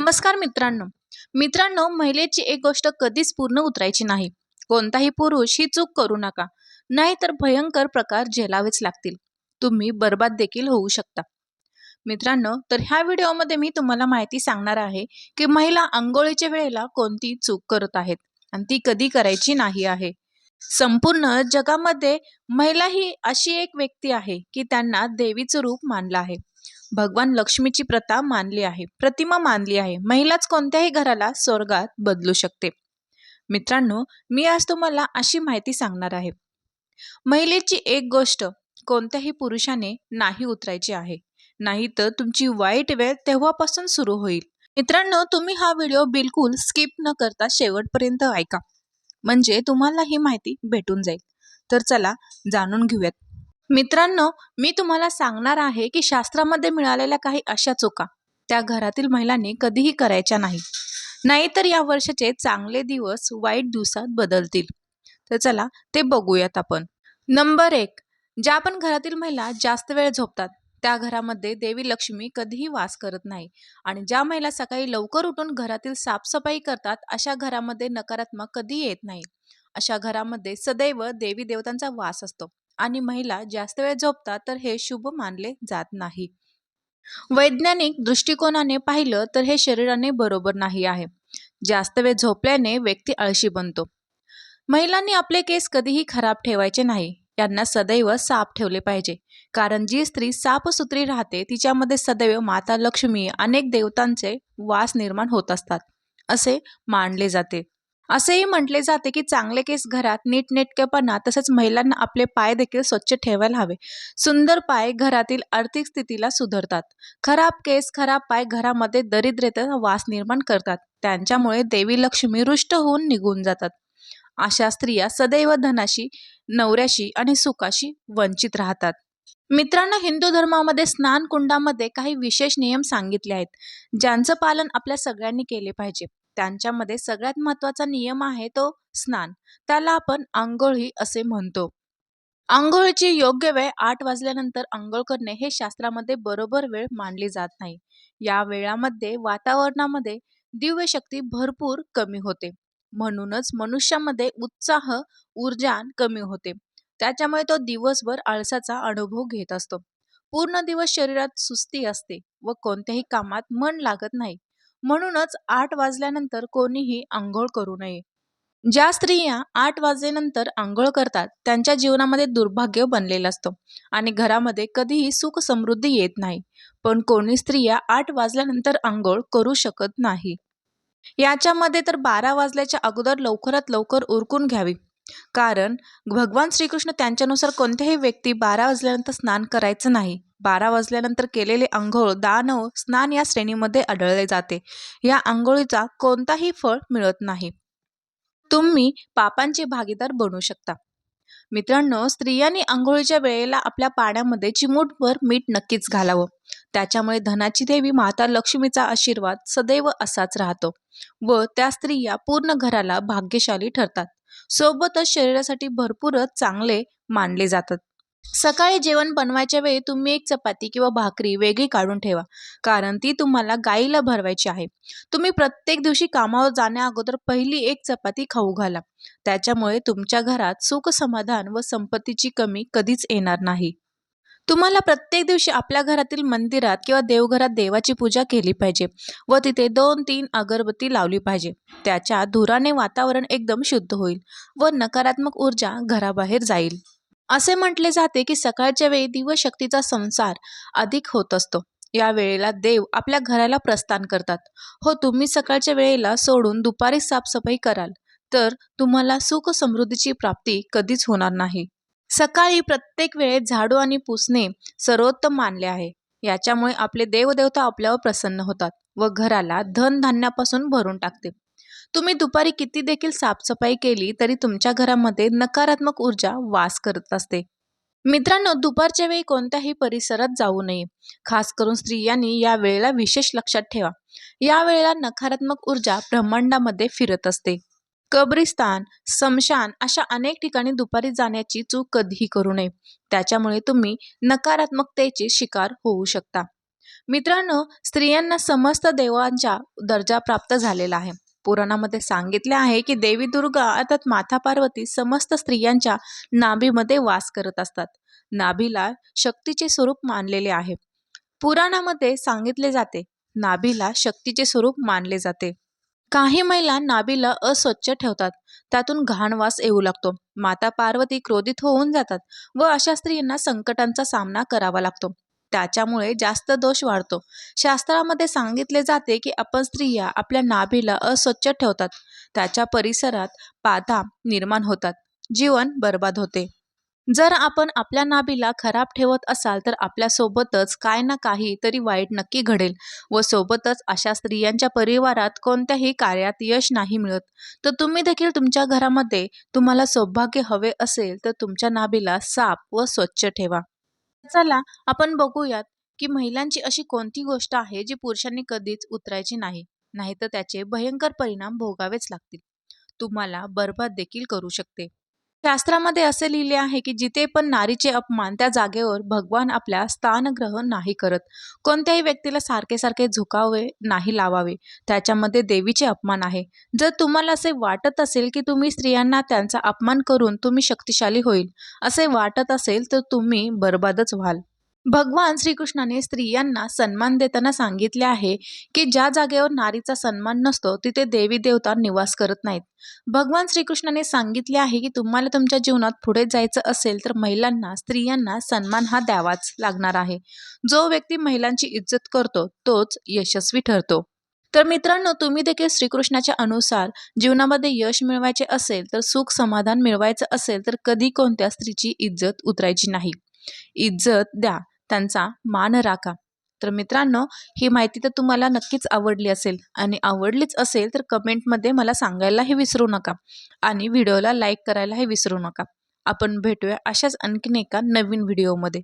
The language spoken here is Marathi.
नमस्कार मित्रांनो. मित्रांनो महिलेची एक गोष्ट कधीच पूर्ण उतरायची नाही. कोणताही पुरुष ही चूक करू नका. नाहीतर भयंकर प्रकार झेलावेच लागतील. तुम्ही बर्बाद देखील होऊ शकता. मित्रांनो तर ह्या व्हिडिओमध्ये मी तुम्हाला माहिती सांगणार आहे की महिला आंघोळीच्या वेळेला कोणती चूक करत आहेत आणि ती कधी करायची नाही आहे. संपूर्ण जगामध्ये महिला ही अशी एक व्यक्ती आहे की त्यांना देवीचं रूप मानलं आहे. भगवान लक्ष्मीची प्रथा मानली आहे प्रतिमा मानली आहे. महिलाच कोणत्याही घराला स्वर्गात बदलू शकते. मित्रांनो मी आज तुम्हाला अशी माहिती सांगणार आहे. महिलेची एक गोष्ट कोणत्याही पुरुषाने नाही उतरायची आहे. नाही तर तुमची वाईट वेळ तेव्हापासून सुरू होईल. मित्रांनो तुम्ही हा व्हिडिओ बिलकुल स्किप न करता शेवटपर्यंत ऐका. म्हणजे तुम्हाला ही माहिती भेटून जाईल. तर चला जाणून घेऊयात. मित्रांनो मी तुम्हाला सांगणार आहे की शास्त्रामध्ये मिळालेल्या काही अशा चुका त्या घरातील महिलांनी कधीही करायच्या नाही नाहीतर या वर्षाचे चांगले दिवस वाईट दिवसात बदलतील. तर चला ते बघूयात आपण. नंबर एक ज्या पण घरातील महिला जास्त वेळ झोपतात त्या घरामध्ये देवी लक्ष्मी कधीही वास करत नाही. आणि ज्या महिला सकाळी लवकर उठून घरातील साफसफाई करतात अशा घरामध्ये नकारात्मक कधी येत नाही. अशा घरामध्ये सदैव देवी देवतांचा वास असतो. आणि महिला जास्त वेळ झोपतात तर हे शुभ मानले जात नाही. वैज्ञानिक दृष्टिकोनाने पाहिलं तर हे शरीराने बरोबर नाही आहे. जास्त वेळ झोपल्याने व्यक्ती आळशी बनतो. महिलांनी आपले केस कधीही खराब ठेवायचे नाही. यांना सदैव साफ ठेवले पाहिजे. कारण जी स्त्री साफसुथरी राहते तिच्यामध्ये सदैव माता लक्ष्मी अनेक देवतांचे वास निर्माण होत असतात असे मानले जाते. असेही म्हटले जाते की चांगले केस घरात नीटनेटकेपणा तसेच महिलांना आपले पाय देखील स्वच्छ ठेवायला हवे. सुंदर पाय घरातील आर्थिक स्थितीला सुधारतात. खराब केस खराब पाय घरामध्ये दरिद्रतेचा वास निर्माण करतात. त्यांच्यामुळे देवी लक्ष्मी रुष्ट होऊन निघून जातात. अशा स्त्रिया सदैव धनाशी नवऱ्याशी आणि सुखाशी वंचित राहतात. मित्रांनो हिंदू धर्मामध्ये स्नान कुंडामध्ये काही विशेष नियम सांगितले आहेत ज्यांचं पालन आपल्या सगळ्यांनी केले पाहिजे. त्यांच्यामध्ये सगळ्यात महत्त्वाचा नियम आहे तो स्नान. त्याला आपण आंघोळी असे म्हणतो. आंघोळीची योग्य वेळ आठ वाजल्यानंतर आंघोळ करणे हे शास्त्रामध्ये बरोबर वेळ मानली जात नाही. या वेळामध्ये वातावरणामध्ये दिव्य शक्ती भरपूर कमी होते. म्हणूनच मनुष्यामध्ये उत्साह ऊर्जा कमी होते. त्याच्यामुळे तो दिवसभर आळसाचा अनुभव घेत असतो. पूर्ण दिवस शरीरात सुस्ती असते व कोणत्याही कामात मन लागत नाही. म्हणूनच आठ वाजल्यानंतर कोणीही आंघोळ करू नये. ज्या स्त्रिया आठ वाजेनंतर आंघोळ करतात त्यांच्या जीवनामध्ये दुर्भाग्य बनलेलं असतं आणि घरामध्ये कधीही सुख समृद्धी येत नाही. पण कोणी स्त्रिया आठ वाजल्यानंतर आंघोळ करू शकत नाही. याच्यामध्ये तर बारा वाजल्याच्या अगोदर लवकरात लवकर उरकून घ्यावी. कारण भगवान श्रीकृष्ण त्यांच्यानुसार कोणत्याही व्यक्ती बारा वाजल्यानंतर स्नान करायचं नाही. बारा वाजल्यानंतर केलेले आंघोळ दानव स्नान या श्रेणीमध्ये आढळले जाते. या आंघोळीचा कोणताही फळ मिळत नाही. तुम्ही पापांचे भागीदार बनू शकता. मित्रांनो स्त्रियांनी आंघोळीच्या वेळेला आपल्या पाण्यामध्ये चिमूटभर मीठ नक्कीच घालावं. त्याच्यामुळे धनाची देवी माता लक्ष्मीचा आशीर्वाद सदैव असाच राहतो व त्या स्त्रिया पूर्ण घराला भाग्यशाली ठरतात. सोबतच शरीरासाठी भरपूरच चांगले मानले जातात. सकाळी जेवण बनवायच्या वेळी तुम्ही एक चपाती किंवा भाकरी वेगळी काढून ठेवा कारण ती तुम्हाला गाईला भरवायची आहे. तुम्ही प्रत्येक दिवशी कामावर जाण्या अगोदर पहिली एक चपाती खाऊ घाला. त्याच्यामुळे तुमच्या घरात सुख समाधान व संपत्तीची कमी कधीच येणार नाही. तुम्हाला प्रत्येक दिवशी आपल्या घरातील मंदिरात किंवा देवघरात देवाची पूजा केली पाहिजे व तिथे दोन तीन अगरबत्ती लावली पाहिजे. त्याच्या धुराने वातावरण एकदम शुद्ध होईल व नकारात्मक ऊर्जा घराबाहेर जाईल. असे म्हटले जाते की सकाळच्या वेळी दिवशक्तीचा संसार अधिक होत असतो. या वेळेला देव आपल्या घराला प्रस्थान करतात. हो तुम्ही सकाळच्या वेळेला सोडून दुपारी साफसफाई कराल. तर तुम्हाला सुख समृद्धीची प्राप्ती कधीच होणार नाही. सकाळी प्रत्येक वेळेत झाडू आणि पुसणे सर्वोत्तम मानले आहे. याच्यामुळे आपले देवदेवता आपल्यावर प्रसन्न होतात व घराला धनधान्यापासून भरून टाकते. तुम्ही दुपारी किती देखील साफसफाई केली तरी तुमच्या घरामध्ये नकारात्मक ऊर्जा वास करत असते. मित्रांनो दुपारच्या वेळी कोणत्याही परिसरात जाऊ नये. खास करून स्त्रियांनी या वेळेला विशेष लक्षात ठेवा. या वेळेला नकारात्मक ऊर्जा ब्रह्मांडामध्ये फिरत असते. कब्रिस्तान समशान अशा अनेक ठिकाणी दुपारी जाण्याची चूक कधीही करू नये. त्याच्यामुळे तुम्ही नकारात्मकतेचे शिकार होऊ शकता. मित्रांनो स्त्रियांना समस्त देवांचा दर्जा प्राप्त झालेला आहे. पुराणामध्ये सांगितले आहे की देवी दुर्गा अर्थात माता पार्वती समस्त स्त्रियांच्या नाभीमध्ये वास करत असतात. नाभीला शक्तीचे स्वरूप मानलेले आहे. पुराणामध्ये सांगितले जाते नाभीला शक्तीचे स्वरूप मानले जाते. काही महिला नाभीला अस्वच्छ ठेवतात त्यातून घाण वास येऊ लागतो. माता पार्वती क्रोधित होऊन जातात व अशा स्त्रियांना संकटांचा सामना करावा लागतो. त्याच्यामुळे जास्त दोष वाढतो. शास्त्रामध्ये सांगितले जाते की आपण स्त्रिया आपल्या नाभीला अस्वच्छ ठेवतात. त्याच्या परिसरात बाधा निर्माण होतात. जीवन बर्बाद होते. जर आपण आपल्या नाभीला खराब ठेवत असाल तर आपल्यासोबतच काय ना काही तरी वाईट नक्की घडेल व सोबतच अशा स्त्रियांच्या परिवारात कोणत्याही कार्यात यश नाही मिळत. तर तुम्ही देखील तुमच्या घरामध्ये तुम्हाला सौभाग्य हवे असेल तर तुमच्या नाभीला साफ व स्वच्छ ठेवा. चला आपण बघूयात की महिलांची अशी कोणती गोष्ट आहे जी पुरुषांनी कधीच उतरायची नाही नाहीतर त्याचे भयंकर परिणाम भोगावेच लागतील. तुम्हाला बरबाद देखील करू शकते. शास्त्रामध्ये असे लिहिले आहे की जिथे पण नारीचे अपमान त्या जागेवर भगवान आपल्या स्थानग्रहण नाही करत. कोणत्याही व्यक्तीला सारखे सारखे झुकावे नाही लावावे. त्याच्यामध्ये देवीचे अपमान आहे. जर तुम्हाला असे वाटत असेल की तुम्ही स्त्रियांना त्यांचा अपमान करून तुम्ही शक्तिशाली होईल असे वाटत असेल तर तुम्ही बरबादच व्हाल. भगवान श्रीकृष्णाने स्त्रियांना सन्मान देताना सांगितले आहे की ज्या जागेवर नारीचा सन्मान नसतो तिथे देवी देवता निवास करत नाहीत. भगवान श्रीकृष्णाने सांगितले आहे की तुम्हाला तुमच्या जीवनात पुढे जायचं असेल तर महिलांना स्त्रियांना सन्मान हा द्यावाच लागणार आहे. जो व्यक्ती महिलांची इज्जत करतो तोच यशस्वी ठरतो. तर मित्रांनो तुम्ही देखील श्रीकृष्णाच्या अनुसार जीवनामध्ये यश मिळवायचे असेल तर सुख समाधान मिळवायचं असेल तर कधी कोणत्या स्त्रीची इज्जत उतरायची नाही. इज्जत द्या. त्यांचा मान राखा. तर मित्रांनो ही माहिती तर तुम्हाला नक्कीच आवडली असेल. आणि आवडलीच असेल तर कमेंटमध्ये मला सांगायलाही विसरू नका. आणि व्हिडिओला लाईक करायलाही विसरू नका. आपण भेटूया अशाच आणखीन एका नवीन व्हिडिओमध्ये.